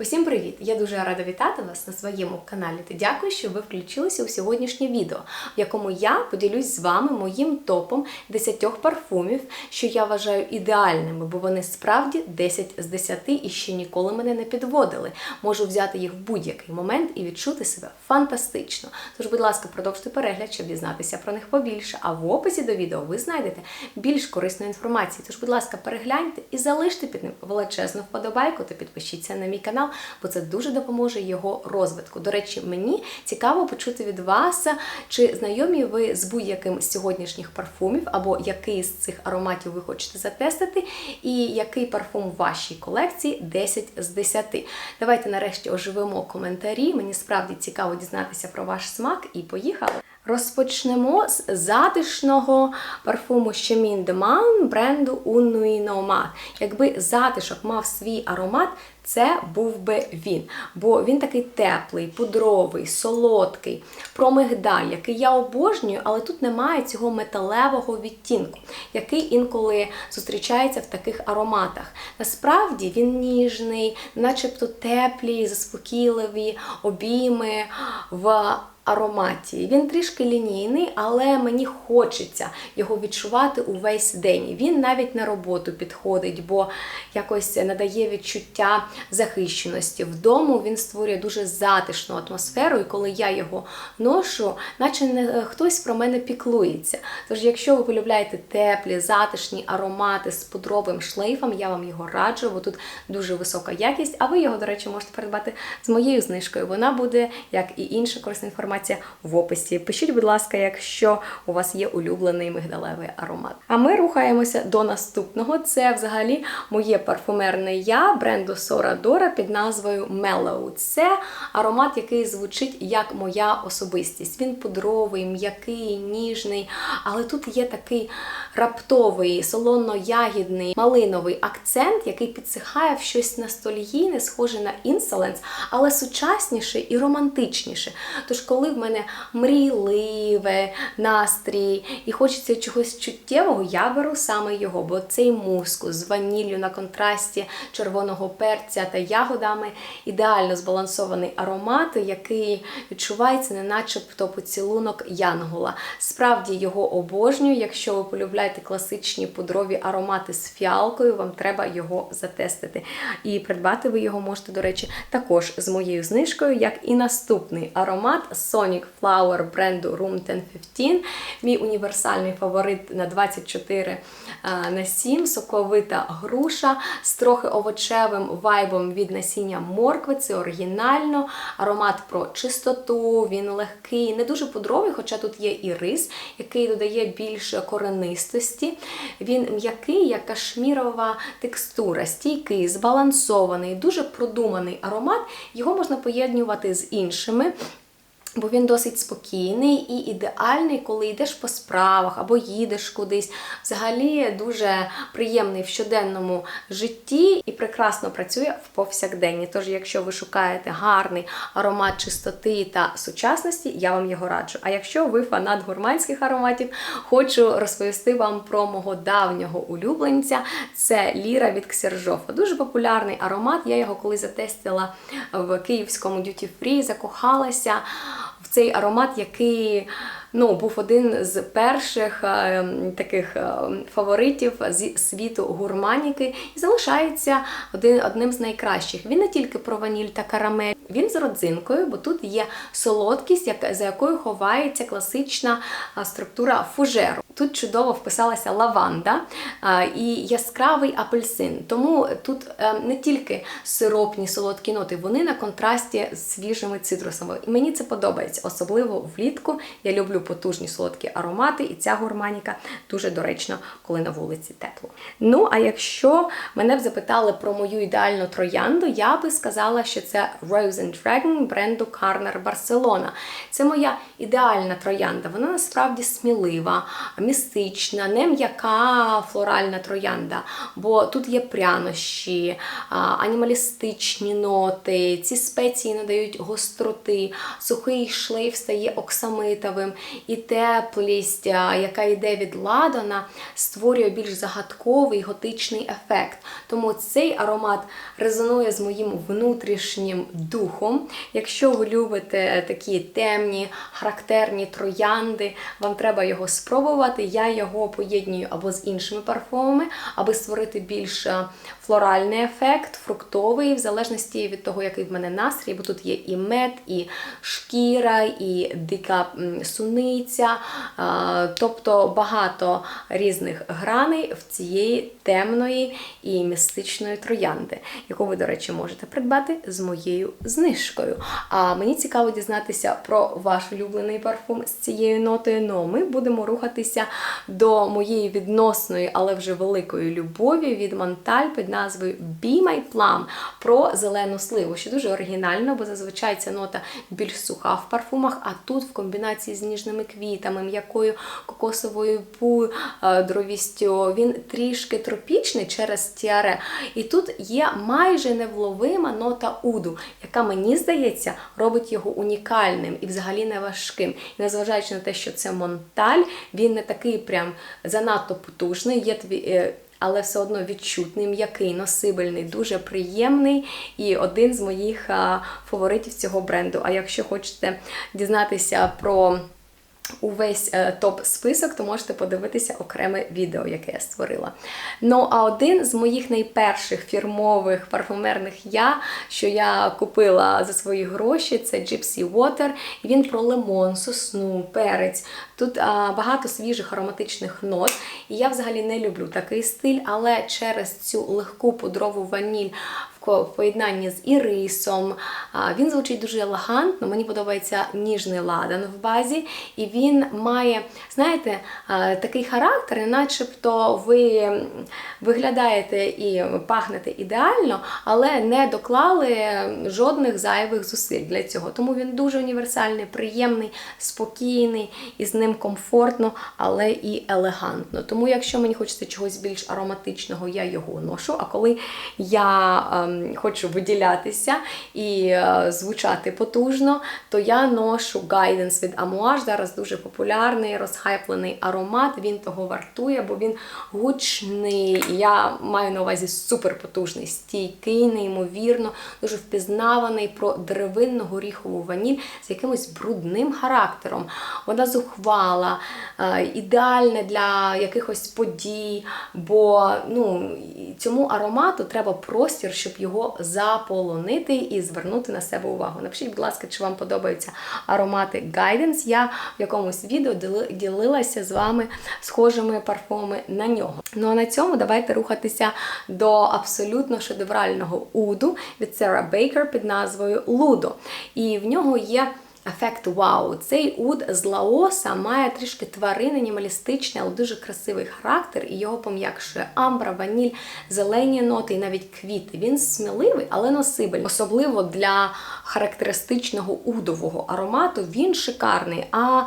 Усім привіт! Я дуже рада вітати вас на своєму каналі та дякую, що ви включилися у сьогоднішнє відео, в якому я поділюсь з вами моїм топом 10 парфумів, що я вважаю ідеальними, бо вони справді 10 з 10 і ще ніколи мене не підводили. Можу взяти їх в будь-який момент і відчути себе фантастично. Тож, будь ласка, продовжте перегляд, щоб дізнатися про них побільше. А в описі до відео ви знайдете більш корисної інформації. Тож, будь ласка, перегляньте і залиште під ним величезну вподобайку та підпишіться на мій канал, бо це дуже допоможе його розвитку. До речі, мені цікаво почути від вас, чи знайомі ви з будь-яким з сьогоднішніх парфумів, або який з цих ароматів ви хочете затестити, і який парфум в вашій колекції 10 з 10. Давайте нарешті оживемо коментарі. Мені справді цікаво дізнатися про ваш смак і поїхали. Розпочнемо з затишного парфуму Chemin de Man бренду Unui Nomad. Якби затишок мав свій аромат, це був би він. Бо він такий теплий, пудровий, солодкий, про мигдаль, який я обожнюю, але тут немає цього металевого відтінку, який інколи зустрічається в таких ароматах. Насправді він ніжний, начебто теплі, заспокійливі обійми в ароматі. Він трішки лінійний, але мені хочеться його відчувати увесь день. Він навіть на роботу підходить, бо якось надає відчуття захищеності. Вдома він створює дуже затишну атмосферу, і коли я його ношу, наче не хтось про мене піклується. Тож, якщо ви полюбляєте теплі, затишні аромати з пудровим шлейфом, я вам його раджу, бо тут дуже висока якість, а ви його, до речі, можете придбати з моєю знижкою. Вона буде, як і інша корисна інформація, в описі. Пишіть, будь ласка, якщо у вас є улюблений мигдалевий аромат. А ми рухаємося до наступного. Це взагалі моє парфумерне я бренду Sora Dora під назвою Mellow. Це аромат, який звучить як моя особистість. Він пудровий, м'який, ніжний, але тут є такий раптовий, солоно-ягідний, малиновий акцент, який підсихає в щось ностальгійне, схоже на інсоленс, але сучасніше і романтичніше. Тож, коли в мене мрійливе настрій і хочеться чогось чуттєвого, я беру саме його, бо цей мускус з ваніллю на контрасті червоного перця та ягодами ідеально збалансований аромат, який відчувається, не начебто поцілунок янгола. Справді його обожнюю. Якщо ви полюбляєте класичні пудрові аромати з фіалкою, вам треба його затестити. І придбати ви його можете, до речі, також з моєю знижкою, як і наступний аромат Sonic Flower бренду Room 1015. Мій універсальний фаворит на 24 на 7, соковита груша з трохи овочевим вайбом від насіння моркви. Це оригінально. Аромат про чистоту, він легкий, не дуже пудровий, хоча тут є і рис, який додає більше коренистості. Він м'який, як кашмірова текстура, стійкий, збалансований, дуже продуманий аромат. Його можна поєднувати з іншими. Бо він досить спокійний і ідеальний, коли йдеш по справах або їдеш кудись. Взагалі дуже приємний в щоденному житті і прекрасно працює в повсякденні. Тож, якщо ви шукаєте гарний аромат чистоти та сучасності, я вам його раджу. А якщо ви фанат гурманських ароматів, хочу розповісти вам про мого давнього улюбленця. Це Ліра від Ксержофа. Дуже популярний аромат. Я його коли затестила в київському Free, закохалася цей аромат, який ну, був один з перших е, таких е, фаворитів зі світу гурманіки і залишається один, одним з найкращих. Він не тільки про ваніль та карамель, він з родзинкою, бо тут є солодкість, за якою ховається класична структура фужеру. Тут чудово вписалася лаванда і яскравий апельсин. Тому тут а, не тільки сиропні солодкі ноти, вони на контрасті з свіжими цитрусами. І мені це подобається, особливо влітку. Я люблю потужні солодкі аромати, і ця гурманіка дуже доречна, коли на вулиці тепло. Ну, а якщо мене б запитали про мою ідеальну троянду, я би сказала, що це Rose and Dragon бренду Carner Barcelona. Це моя ідеальна троянда. Вона насправді смілива, містична, не м'яка флоральна троянда, бо тут є прянощі, анімалістичні ноти, ці спеції надають гостроти, сухий шлейф стає оксамитовим, і теплість, яка йде від ладана, створює більш загадковий готичний ефект. Тому цей аромат резонує з моїм внутрішнім духом. Якщо ви любите такі темні, характерні троянди, вам треба його спробувати. Я його поєднюю або з іншими парфумами, аби створити більш е, флоральний ефект, фруктовий, в залежності від того, який в мене настрій, бо тут є і мед, і шкіра, і дика суниця, е, тобто багато різних граней в цієї темної і містичної троянди, яку ви, до речі, можете придбати з моєю знижкою. А мені цікаво дізнатися про ваш улюблений парфум з цією нотою. Ну, ми будемо рухатися до моєї відносної, але вже великої любові від Монталь під назвою Be My Plum про зелену сливу, що дуже оригінально, бо зазвичай ця нота більш суха в парфумах, а тут в комбінації з ніжними квітами, м'якою кокосовою пудровістю, він трішки тропічний через тіаре. І тут є майже невловима нота уду, яка мені здається робить його унікальним і взагалі не важким. І незважаючи на те, що це монталь, він не такий прям занадто потужний. Є тві. е, але все одно відчутний, м'який, носибельний, дуже приємний і один з моїх фаворитів цього бренду. А якщо хочете дізнатися про увесь е, топ-список, то можете подивитися окреме відео, яке я створила. Ну, а один з моїх найперших фірмових парфумерних я, що я купила за свої гроші, це Gypsy Water. Він про лимон, сосну, перець. Тут а, багато свіжих ароматичних нот. І я взагалі не люблю такий стиль, але через цю легку пудрову ваніль в поєднанні з ірисом. Він звучить дуже елегантно. Мені подобається ніжний ладан в базі, і він має, знаєте, такий характер, начебто ви виглядаєте і пахнете ідеально, але не доклали жодних зайвих зусиль для цього. Тому він дуже універсальний, приємний, спокійний, і з ним комфортно, але і елегантно. Тому, якщо мені хочеться чогось більш ароматичного, я його ношу. А коли я ем, хочу виділятися і е, звучати потужно, то я ношу Guidance від Amouage. Зараз дуже популярний, розхайплений аромат. Він того вартує, бо він гучний. Я маю на увазі суперпотужний, стійкий, неймовірно, дуже впізнаваний про древинну горіхову ваніль з якимось брудним характером. Вона зухвала, е, ідеальна для якихось подій, бо ну, цьому аромату треба простір, щоб його заполонити і звернути на себе увагу. Напишіть, будь ласка, чи вам подобаються аромати Guidance. Я в якомусь відео ділилася з вами схожими парфуми на нього. Ну а на цьому давайте рухатися до абсолютно шедеврального уду від Sarah Baker під назвою Ludo. І в нього є. Ефект вау. Цей уд з Лаоса має трішки тваринний, анімалістичний, але дуже красивий характер, і його пом'якшує амбра, ваніль, зелені ноти і навіть квіти. Він сміливий, але носибельний. Особливо для характеристичного удового аромату він шикарний. А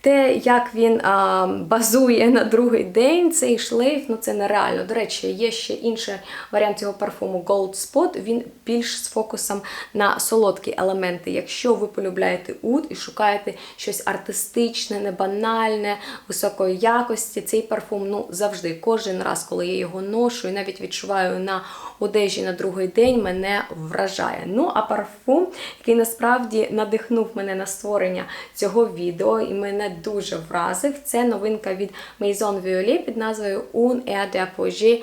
те, як він а, базує на другий день, цей шлейф, ну це нереально. До речі, є ще інший варіант цього парфуму Gold Spot. Він більш з фокусом на солодкі елементи. Якщо ви полюбляєте уд і шукаєте щось артистичне, не банальне, високої якості, цей парфум ну завжди, кожен раз, коли я його ношу і навіть відчуваю на одежі на другий день, мене вражає. Ну а парфум, який насправді надихнув мене на створення цього відео, і мене дуже вразив. Це новинка від Maison Violet під назвою Un Air de Apogée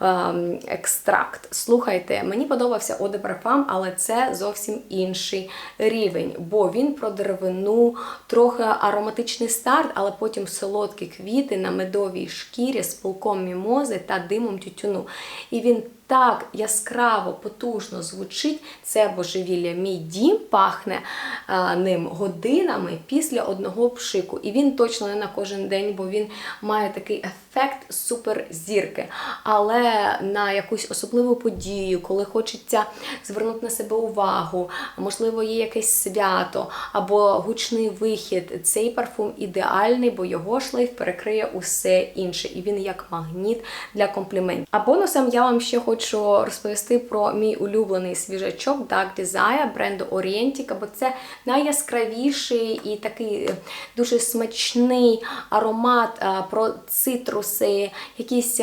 ем, екстракт. Слухайте, мені подобався Eau de але це зовсім інший рівень, бо він про деревину, трохи ароматичний старт, але потім солодкі квіти на медовій шкірі з пилком мімози та димом тютюну. І він так яскраво, потужно звучить це божевілля. Мій дім пахне а, ним годинами після одного пшику. І він точно не на кожен день, бо він має такий ефект суперзірки. Але на якусь особливу подію, коли хочеться звернути на себе увагу, можливо, є якесь свято або гучний вихід. Цей парфум ідеальний, бо його шлейф перекриє усе інше, і він як магніт для компліментів. А бонусом я вам ще хочу розповісти про мій улюблений свіжачок Dark Desire бренду Orientica, бо це найяскравіший і такий е, дуже смачний аромат е, про цитруси, якісь.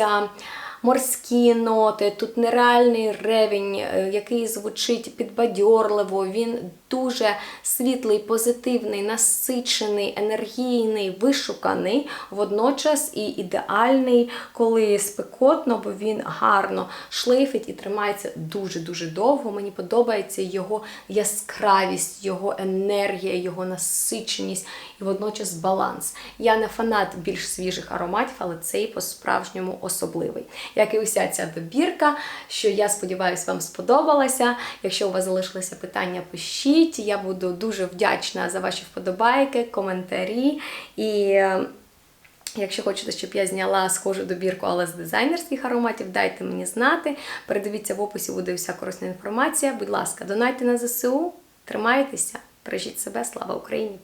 Морські ноти, тут нереальний ревень, е, який звучить підбадьорливо. Він дуже світлий, позитивний, насичений, енергійний, вишуканий, водночас і ідеальний, коли спекотно, бо він гарно шлейфить і тримається дуже-дуже довго. Мені подобається його яскравість, його енергія, його насиченість і водночас баланс. Я не фанат більш свіжих ароматів, але цей по-справжньому особливий. Як і уся ця добірка, що я сподіваюся, вам сподобалася. Якщо у вас залишилися питання, пишіть. Я буду дуже вдячна за ваші вподобайки, коментарі і. е, Якщо хочете, щоб я зняла схожу добірку, але з дизайнерських ароматів, дайте мені знати. Передивіться в описі, буде вся корисна інформація. Будь ласка, донайте на ЗСУ, тримайтеся, бережіть себе, слава Україні!